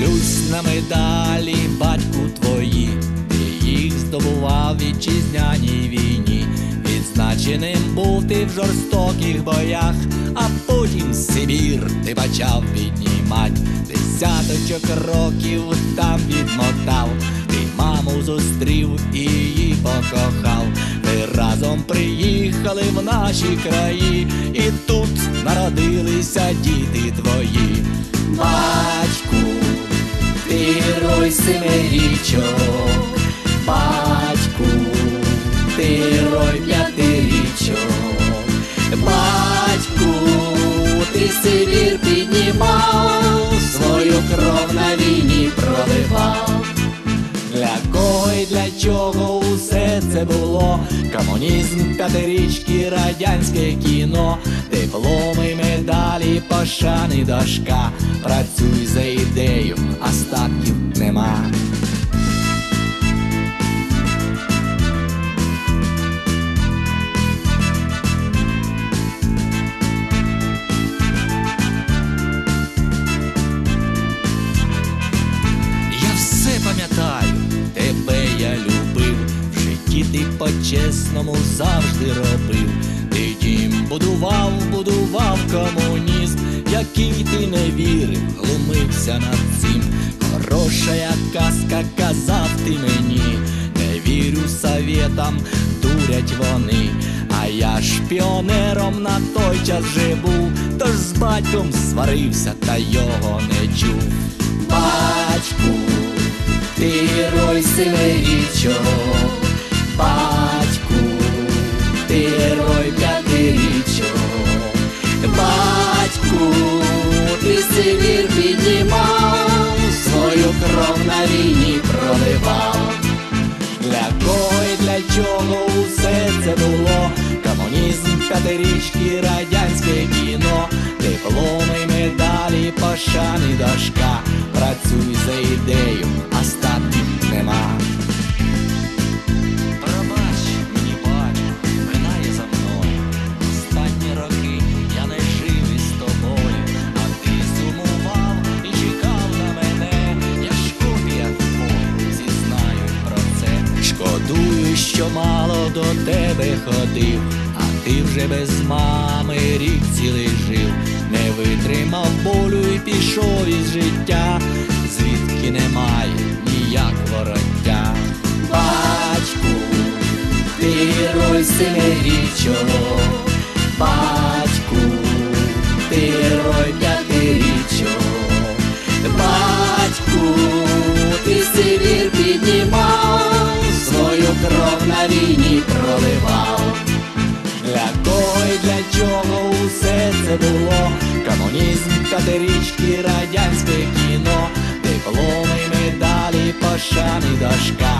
Дивлюсь на медалі, батьку твої, ти їх здобував в вітчизняній війні. Відзначеним був ти в жорстоких боях, а потім Сибір ти почав піднімать. Десяточок років там відмотав, ти маму зустрів і її покохав. Ви разом приїхали в наші краї, і тут народилися діти твої. Батьку, герой семирічок, батьку, ти герой п'ятирічок, батьку, ти Сибір піднімав, свою кров на війні проливав. Для кого і для чого це було? Комунізм, п'ятирічки, радянське кіно, дипломи, медалі, пошани, дошка. Працюй за ідею, остатків нема. По-чесному завжди робив. Ти дім будував, будував комунізм, який ти не вірив, глумився над цим. Хороша я казка, казав ти мені, не вірю совєтам, дурять вони. А я ж піонером на той час був, тож з батьком сварився, та його не чув. Батьку, ти герой семирічок, ти вір піднімав, свою кров на війні проливав. Для кого і для чого усе це було? Комунізм, п'ятирічки, радянське кіно, дипломи, медалі, пошани, дошка. Працюй за ідею, що мало до тебе ходив, а ти вже без мами рік цілий жив, не витримав болю і пішов із життя, звідки немає ніяк вороття. Герой семирічок, батьку, ти герой п'ятирічок, батьку, Для чого усе це було? Комунізм, п'ятирічки, радянське кіно, дипломи, медалі, пошани, дошка.